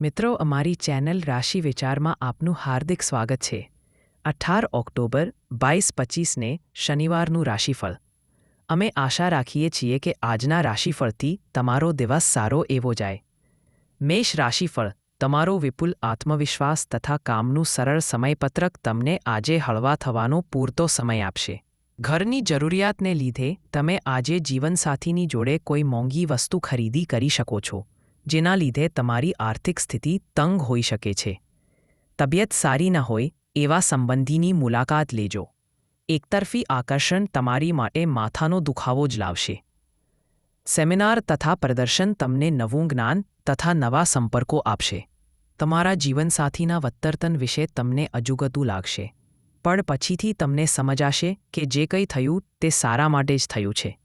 મિત્રો, અમારી ચેનલ રાશિ વિચારમાં આપનું હાર્દિક સ્વાગત છે. અઠાર ઓક્ટોબર બાવીસ પચીસને શનિવારનું રાશિફળ. અમે આશા રાખીએ છીએ કે આજના રાશિફળથી તમારો દિવસ સારો એવો જાય. મેષ રાશિફળ, તમારો વિપુલ આત્મવિશ્વાસ તથા કામનું સરળ સમયપત્રક તમને આજે હળવા થવાનો પૂરતો સમય આપશે. ઘરની જરૂરિયાતને લીધે તમે આજે જીવનસાથીની જોડે કોઈ મોંઘી વસ્તુ ખરીદી કરી શકો છો. જેના લીધે તમારી આર્થિક સ્થિતિ તંગ હોઈ શકે છે. તબિયત સારી ન હોય, એવા સંબંધીની મુલાકાત લેજો. એકતરફી આકર્ષણ તમારી માટે માથાનો દુખાવો જ લાવશે. સેમિનાર તથા પ્રદર્શન તમને નવું જ્ઞાન તથા નવા સંપર્કો આપશે. તમારા જીવનસાથીના વત્તર્તન વિશે તમને અજુગતું લાગશે. પણ પછીથી તમને સમજાશે કે જે કંઈ થયું તે સારા માટે જ થયું છે.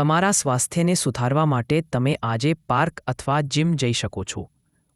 તમારા સ્વાસ્થ્યને સુધારવા માટે તમે આજે પાર્ક અથવા જિમ જઈ શકો છો.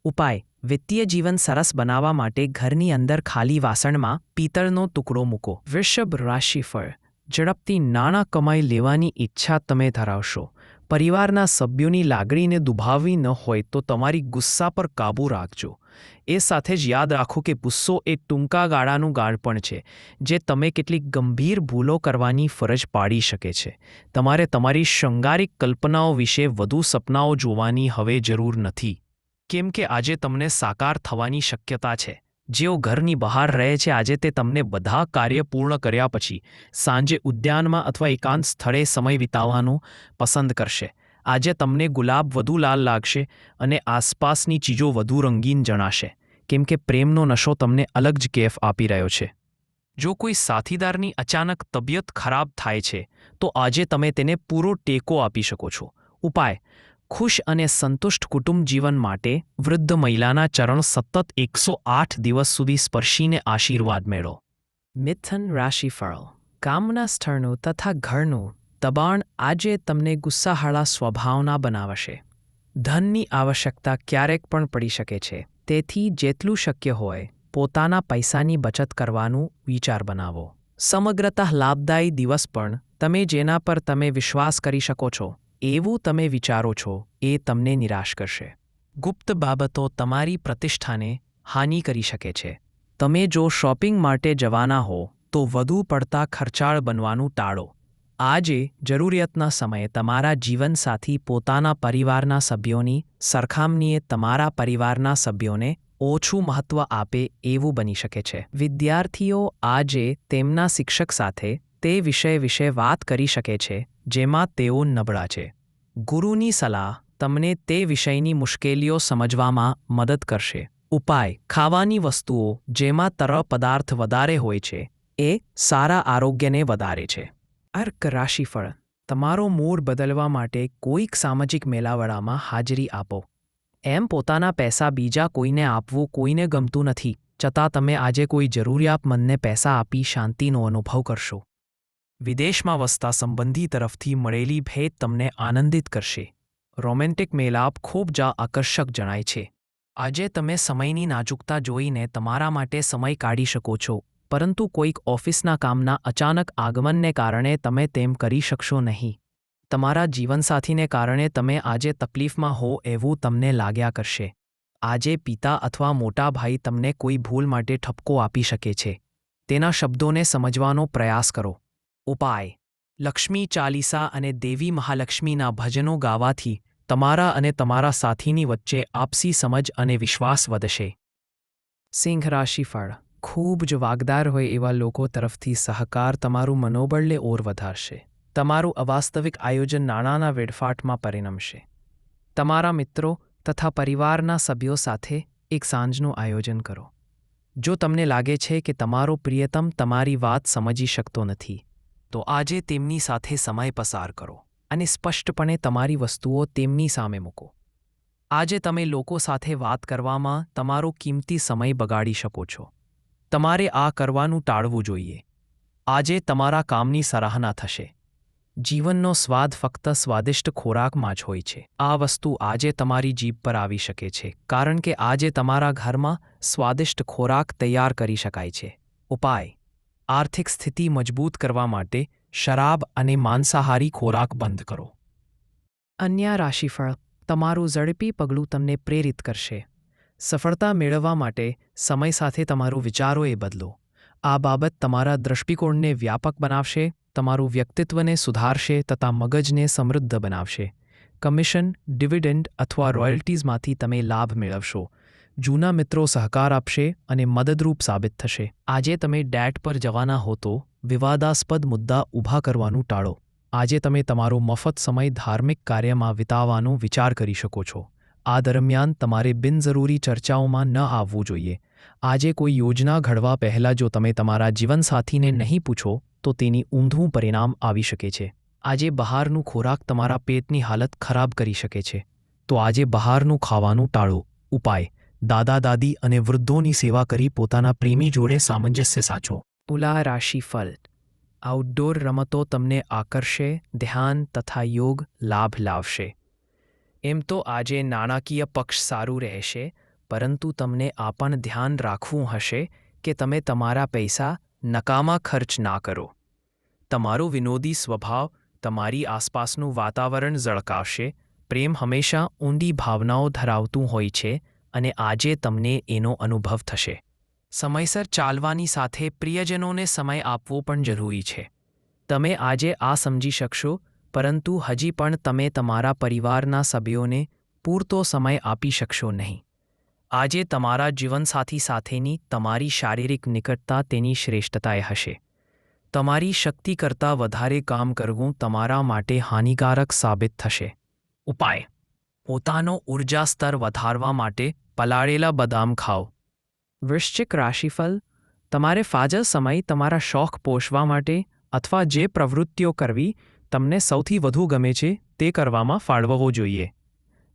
ઉપાય, વિત્તીય જીવન સરસ બનાવવા માટે ઘરની અંદર ખાલી વાસણમાં પિત્તળનો ટુકડો મૂકો. વૃષભ રાશિફળ, ઝડપથી નાણાં કમાઈ લેવાની ઈચ્છા તમે ધરાવશો. પરિવારના સભ્યોની લાગણીને દુભાવવી ન હોય તો તમારી ગુસ્સા પર કાબૂ રાખજો. એ સાથે જ યાદ રાખો કે ગુસ્સો એ ટૂંકા ગાળાનું ગાળપણ છે, જે તમે કેટલીક ગંભીર ભૂલો કરવાની ફરજ પાડી શકે છે. તમારે તમારી શૃંગારિક કલ્પનાઓ વિશે વધુ સપનાઓ જોવાની હવે જરૂર નથી. કેમ કે આજે તમને સાકાર થવાની શક્યતા છે. જેઓ ઘરની બહાર રહે છે, આજે તે તમને બધા કાર્ય પૂર્ણ કર્યા પછી સાંજે ઉદ્યાનમાં અથવા એકાંત સ્થળે સમય વિતાવવાનું પસંદ કરશે. આજે તમને ગુલાબ વધુ લાલ લાગશે અને આસપાસની ચીજો વધુ રંગીન જણાશે. કેમ કે પ્રેમનો નશો તમને અલગ જ કેફ આપી રહ્યો છે. જો કોઈ સાથીદારની અચાનક તબિયત ખરાબ થાય છે, તો આજે તમે તેને પૂરો ટેકો આપી શકો છો. ઉપાય ખુશ અને સંતુષ્ટ કુટુંબ જીવન માટે વૃદ્ધ મહિલાના ચરણ સતત એકસો આઠ દિવસ સુધી સ્પર્શીને આશીર્વાદ મેળો. મિથન રાશિફળ. કામના સ્થળનું તથા ઘરનું દબાણ આજે તમને ગુસ્સાહાળા સ્વભાવના બનાવશે. ધનની આવશ્યકતા ક્યારેક પણ પડી શકે છે. તેથી જેટલું શક્ય હોય, પોતાના પૈસાની બચત કરવાનું વિચાર બનાવો. સમગ્રતઃ લાભદાયી દિવસ પણ તમે જેના પર તમે વિશ્વાસ કરી શકો છો. એવું તમે વિચારો છો, એ તમને નિરાશ કરશે. ગુપ્ત બાબતો તમારી પ્રતિષ્ઠાને હાનિ કરી શકે છે. તમે જો શોપિંગ માટે જવાના હો, તો વધુ પડતા ખર્ચાળ બનવાનું ટાળો. આજે જરૂરિયાતના સમયે તમારા જીવનસાથી પોતાના પરિવારના સભ્યોની સરખામણીએ તમારા પરિવારના સભ્યોને ઓછું મહત્ત્વ આપે એવું બની શકે છે. વિદ્યાર્થીઓ આજે તેમના શિક્ષક સાથે તે વિષય વિશે વાત કરી શકે છે, જેમાં તેઓ નબળા છે. ગુરુની સલાહ તમને તે વિષયની મુશ્કેલીઓ સમજવામાં મદદ કરશે. ઉપાય ખાવાની વસ્તુઓ જેમાં તરલ પદાર્થ વધારે હોય છે, એ સારા આરોગ્યને વધારે છે. અર્ક રાશિફળ તમારો મૂડ બદલવા માટે કોઈક સામાજિક મેળાવડામાં હાજરી આપો. એમ પોતાના પૈસા બીજા કોઈને આપવું કોઈને ગમતું નથી, છતાં તમે આજે કોઈ જરૂરિયાતમંદને પૈસા આપી શાંતિનો અનુભવ કરશો. વિદેશમાં વસતા સંબંધી તરફથી મળેલી ભેટ તમને આનંદિત કરશે. રોમેન્ટિક મેલાપ ખૂબ જ આકર્ષક જણાય છે. આજે તમે સમયની નાજુકતા જોઈને તમારા માટે સમય કાઢી શકો છો, પરંતુ કોઈક ઓફિસના કામના અચાનક આગમનને કારણે તમે તેમ કરી શકશો નહીં. તમારા જીવનસાથીને કારણે તમે આજે તકલીફમાં હો એવું તમને લાગ્યા કરશે. આજે પિતા અથવા મોટા ભાઈ તમને કોઈ ભૂલ માટે ઠપકો આપી શકે છે. તેના શબ્દોને સમજવાનો પ્રયાસ કરો. ઉપાય. લક્ષ્મી ચાલીસા અને દેવી મહાલક્ષ્મીના ભજનો ગાવાથી તમારા અને તમારા સાથીની વચ્ચે આપસી સમજ અને વિશ્વાસ વધશે. સિંહ રાશિફળ. ખૂબ જ વાગદાર હોય એવા લોકો તરફથી સહકાર તમારું મનોબળને ઓર વધારશે. તમારું અવાસ્તવિક આયોજન નાણાંના વેડફાટમાં પરિણમશે. તમારા મિત્રો તથા પરિવારના સભ્યો સાથે એક સાંજનું આયોજન કરો. જો તમને લાગે છે કે તમારો પ્રિયતમ તમારી વાત સમજી શકતો નથી તો આજે તેમની સાથે સમય પસાર કરો અને સ્પષ્ટપણે તમારી વસ્તુઓ તેમની સામે મૂકો. આજે તમે લોકો સાથે વાત કરવામાં તમારો કિંમતી સમય બગાડી શકો છો. તમારે આ કરવાનું ટાળવું જોઈએ. આજે તમારા કામની સરાહના થશે. જીવનનો સ્વાદ ફક્ત સ્વાદિષ્ટ ખોરાકમાં જ હોય છે. આ વસ્તુ આજે તમારી જીભ પર આવી શકે છે, કારણ કે આજે તમારા ઘરમાં સ્વાદિષ્ટ ખોરાક તૈયાર કરી શકાય છે. ઉપાય આર્થિક સ્થિતિ મજબૂત કરવા માટે શરાબ અને માંસાહારી ખોરાક બંધ કરો. અન્ય રાશિફળ તમારું ઝડપી પગલું તમને પ્રેરિત કરશે. સફળતા મેળવવા માટે સમય સાથે તમારું વિચારો એ બદલો. આ બાબત તમારા દૃષ્ટિકોણને વ્યાપક બનાવશે, તમારું વ્યક્તિત્વને સુધારશે તથા મગજને સમૃદ્ધ બનાવશે. કમિશન, ડિવિડન્ડ અથવા રોયલ્ટીઝમાંથી તમે લાભ મેળવશો. જૂના મિત્રો સહકાર આપશે અને મદદરૂપ સાબિત થશે. આજે તમે ડેટ પર જવાના હો તો વિવાદાસ્પદ મુદ્દા ઊભા કરવાનું ટાળો. આજે તમે તમારો મફત સમય ધાર્મિક કાર્યમાં વિતાવવાનો વિચાર કરી શકો છો. આ દરમિયાન તમારે બિનજરૂરી ચર્ચાઓમાં ન આવવું જોઈએ. આજે કોઈ યોજના ઘડવા પહેલાં જો તમે તમારા જીવનસાથીને નહીં પૂછો, તો તેની ઊંધું પરિણામ આવી શકે છે. આજે બહારનું ખોરાક તમારા પેટની હાલત ખરાબ કરી શકે છે. તો આજે બહારનું ખાવાનું ટાળો. ઉપાય. દાદા દાદી અને વૃદ્ધોની સેવા કરી પોતાના પ્રેમી જોડે સામંજસ્ય સાચો. ઉલા રાશિફળ આઉટડોર રમતો તમને આકર્ષે, ધ્યાન તથા યોગ લાભ લાવશે. એમ તો આજે નાણાકીય પક્ષ સારું રહેશે, પરંતુ તમને આ પણ ધ્યાન રાખવું હશે કે તમે તમારા પૈસા નકામા ખર્ચ ના કરો. તમારો વિનોદી સ્વભાવ તમારી આસપાસનું વાતાવરણ ઝળકાવશે, પ્રેમ હંમેશા ઊંડી ભાવનાઓ ધરાવતું હોય છે અને આજે તમને એનો અનુભવ થશે. સમયસર ચાલવાની સાથે પ્રિયજનોને સમય આપવો પણ જરૂરી છે. તમે આજે આ સમજી શકશો, પરંતુ હજી પણ તમે તમારા પરિવારના સભ્યોને પૂરતો સમય આપી શકશો નહીં. આજે તમારા જીવનસાથી સાથેની તમારી શારીરિક નિકટતા તેની શ્રેષ્ઠતાએ હશે. તમારી શક્તિ કરતાં વધારે કામ કરવું તમારા માટે હાનિકારક સાબિત થશે. ઉપાય. પોતાનો ઊર્જા સ્તર વધારવા માટે પલાળેલા બદામ ખાઓ. વૃશ્ચિક રાશિફલ તમારે ફાજલ સમય તમારા શોખ પોષવા માટે અથવા જે પ્રવૃત્તિઓ કરવી તમને સૌથી વધુ ગમે છે તે કરવામાં ફાળવવો જોઈએ.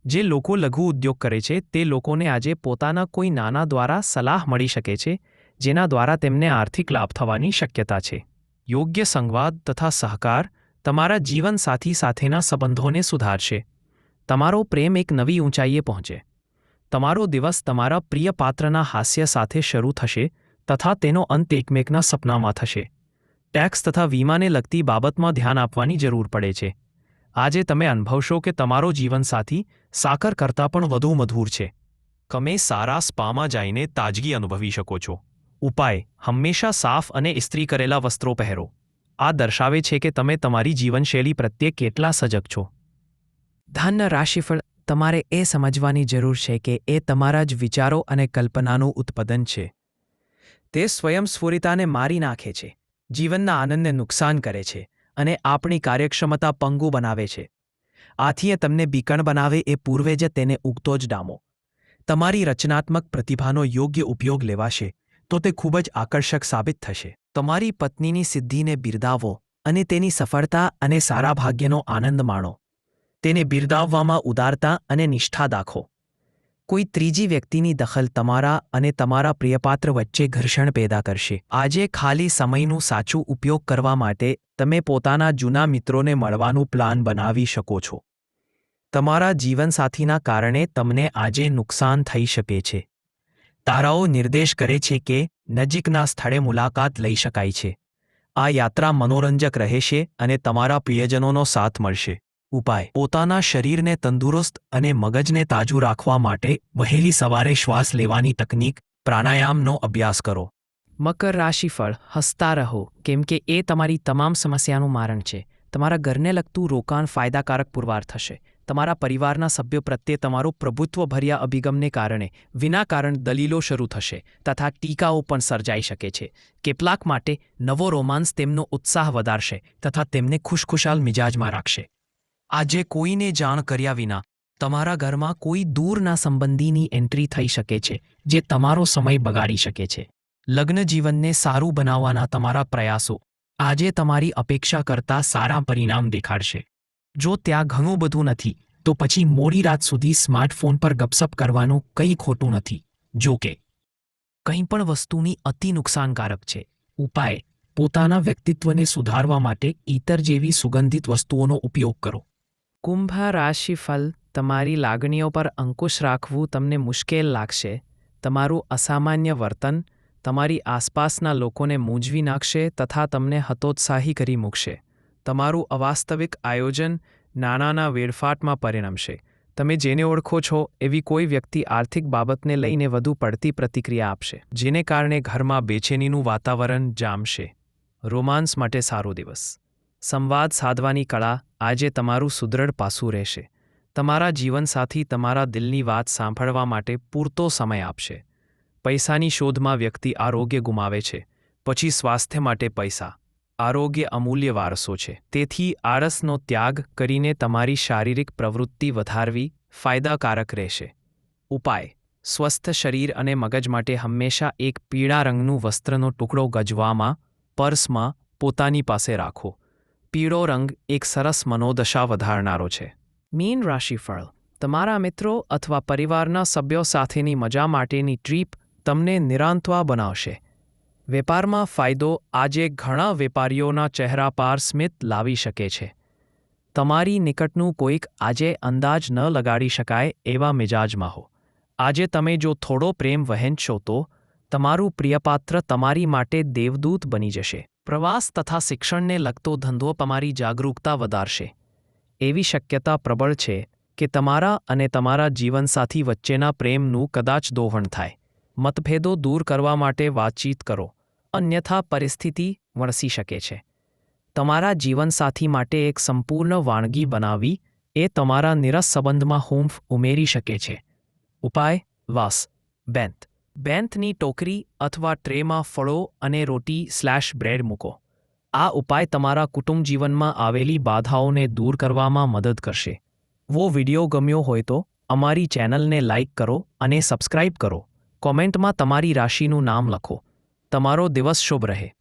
જે લોકો લઘુ ઉદ્યોગ કરે છે તે લોકોને આજે પોતાના કોઈ નાના દ્વારા સલાહ મળી શકે છે, જેના દ્વારા તેમને આર્થિક લાભ થવાની શક્યતા છે. યોગ્ય સંવાદ તથા સહકાર તમારા જીવનસાથી સાથેના સંબંધોને સુધારશે. તમારો પ્રેમ એક નવી ઊંચાઈએ પહોંચે. તમારો દિવસ તમારા પ્રિય પાત્રના હાસ્ય સાથે શરૂ થશે તથા તેનો અંત એકમેકના સપનામાં થશે. ટેક્સ તથા વીમાને લગતી બાબતમાં ધ્યાન આપવાની જરૂર પડે છે. આજે તમે અનુભવશો કે તમારો જીવનસાથી સાકર કરતાં પણ વધુ મધુર છે. તમે સારા સ્પામાં જઈને તાજગી અનુભવી શકો છો. ઉપાય, હંમેશા સાફ અને ઇસ્ત્રી કરેલા વસ્ત્રો પહેરો. આ દર્શાવે છે કે તમે તમારી જીવનશૈલી પ્રત્યે કેટલા સજગ છો. ધન રાશિફળ તમારે એ સમજવાની જરૂર છે કે એ તમારા જ વિચારો અને કલ્પનાનું ઉત્પાદન છે. તે સ્વયંસ્ફુરિતાને મારી નાખે છે, જીવનના આનંદને નુકસાન કરે છે અને આપણી કાર્યક્ષમતા પંગુ બનાવે છે. આથી એ તમને બીકણ બનાવે એ પૂર્વે જ તેને ઉગતો જ ડામો. તમારી રચનાત્મક પ્રતિભાનો યોગ્ય ઉપયોગ લેવાશે તો તે ખૂબ જ આકર્ષક સાબિત થશે. તમારી પત્નીની સિદ્ધિને બિરદાવો અને તેની સફળતા અને સારા ભાગ્યનો આનંદ માણો. તેને બિરદાવવામાં ઉદારતા અને નિષ્ઠા દાખો. કોઈ ત્રીજી વ્યક્તિની દખલ તમારા અને તમારા પ્રિયપાત્ર વચ્ચે ઘર્ષણ પેદા કરશે. આજે ખાલી સમયનું સાચું ઉપયોગ કરવા માટે તમે પોતાના જૂના મિત્રોને મળવાનું પ્લાન બનાવી શકો છો. તમારા જીવનસાથીના કારણે તમને આજે નુકસાન થઈ શકે છે. તારાઓ નિર્દેશ કરે છે કે નજીકના સ્થળે મુલાકાત લઈ શકાય છે. આ યાત્રા મનોરંજક રહેશે અને તમારા પ્રિયજનોનો સાથ મળશે. ઉપાય. પોતાના શરીરને તંદુરસ્ત અને મગજને તાજું રાખવા માટે વહેલી સવારે શ્વાસ લેવાની તકનીક, પ્રાણાયામનો અભ્યાસ કરો. મકર રાશિફળ, હસતા રહો. કેમ કે એ તમારી તમામ સમસ્યાનું મારણ છે. તમારા ઘરને લગતું રોકાણ ફાયદાકારક પુરવાર થશે. તમારા પરિવારના સભ્યો પ્રત્યે તમારો પ્રભુત્વભર્યા અભિગમને કારણે વિના કારણ દલીલો શરૂ થશે તથા ટીકાઓ પણ સર્જાઈ શકે છે. કેટલાક માટે નવો રોમાન્સ તેમનો ઉત્સાહ વધારશે તથા તેમને ખુશખુશાલ મિજાજમાં રાખશે. આજે કોઈને જાણ કર્યા વિના તમારા ઘરમાં કોઈ દૂરના સંબંધીની એન્ટ્રી થઈ શકે છે, જે તમારો સમય બગાડી શકે છે. લગ્ન જીવનને સારું બનાવવાના તમારા પ્રયાસો આજે તમારી અપેક્ષા કરતાં સારા પરિણામ દેખાડશે. જો ત્યાં ઘણું બધું નથી, તો પછી મોડી રાત સુધી સ્માર્ટફોન પર ગપસપ કરવાનું કંઈ ખોટું નથી. જો કે, કંઈ પણ વસ્તુની અતિ નુકસાનકારક છે. ઉપાય, પોતાના વ્યક્તિત્વને સુધારવા માટે ઈતર જેવી સુગંધિત વસ્તુઓનો ઉપયોગ કરો. કુંભ રાશિફલ તમારી લાગણીઓ પર અંકુશ રાખવું તમને મુશ્કેલ લાગશે. તમારું અસામાન્ય વર્તન તમારી આસપાસના લોકોને મૂંઝવી નાખશે તથા તમને હતોત્સાહી કરી મૂકશે. તમારું અવાસ્તવિક આયોજન નાણાંના વેડફાટમાં પરિણમશે. તમે જેને ઓળખો છો એવી કોઈ વ્યક્તિ આર્થિક બાબતને લઈને વધુ પડતી પ્રતિક્રિયા આપશે, જેને કારણે ઘરમાં બેચેનીનું વાતાવરણ જામશે. રોમાન્સ માટે સારો દિવસ. સંવાદ સાધવાની કળા આજે તમારું સુદૃઢ પાસું રહેશે. તમારા જીવનસાથી તમારા દિલની વાત સાંભળવા માટે પૂરતો સમય આપશે. પૈસાની શોધમાં વ્યક્તિ આરોગ્ય ગુમાવે છે. પછી સ્વાસ્થ્ય માટે પૈસા. આરોગ્ય અમૂલ્ય વારસો છે. તેથી આળસનો ત્યાગ કરીને તમારી શારીરિક પ્રવૃત્તિ વધારવી ફાયદાકારક રહેશે. ઉપાય. સ્વસ્થ શરીર અને મગજ માટે હંમેશા એક પીળા રંગનું વસ્ત્રનો ટુકડો ગજવામાં, પર્સમાં પોતાની પાસે રાખો. પીળો રંગ એક સરસ મનોદશા વધારનારો છે. મીન રાશિફળ. તમારા મિત્રો અથવા પરિવારના સભ્યો સાથેની મજા માટેની ટ્રીપ તમને નિરાંતવા બનાવશે. વેપારમાં ફાયદો આજે ઘણા વેપારીઓના ચહેરા પાર સ્મિત લાવી શકે છે. તમારી નિકટનું કોઈક આજે અંદાજ ન લગાડી શકાય એવા મિજાજમાં હો. આજે તમે જો થોડો પ્રેમ વહેંચશો તો તમારું પ્રિયપાત્ર તમારી માટે દેવદૂત બની જશે. પ્રવાસ તથા શિક્ષણને લગતો ધંધો તમારી જાગરૂકતા વધારશે. એવી શક્યતા પ્રબળ છે કે તમારા અને તમારા જીવનસાથી વચ્ચેના પ્રેમનું કદાચ દોહણ થાય. મતભેદો દૂર કરવા માટે વાતચીત કરો. અન્યથા પરિસ્થિતિ વણસી શકે છે. તમારા જીવનસાથી માટે એક સંપૂર્ણ વાનગી બનાવી એ તમારા નિરસ સંબંધમાં હૂંફ ઉમેરી શકે છે. ઉપાય, વાસ. બેંત. બેંતની ટોકરી અથવા ટ્રેમાં ફળો અને રોટી સ્લેશ બ્રેડ મૂકો. આ ઉપાય તમારા કુટુંબ જીવનમાં આવેલી બાધાઓને દૂર કરવામાં મદદ કરશે. વો વિડિયો ગમ્યો હોય તો અમારી ચેનલને લાઇક કરો અને સબસ્ક્રાઇબ કરો. કોમેન્ટમાં તમારી રાશિનું નામ લખો. તમારો દિવસ શુભ રહે.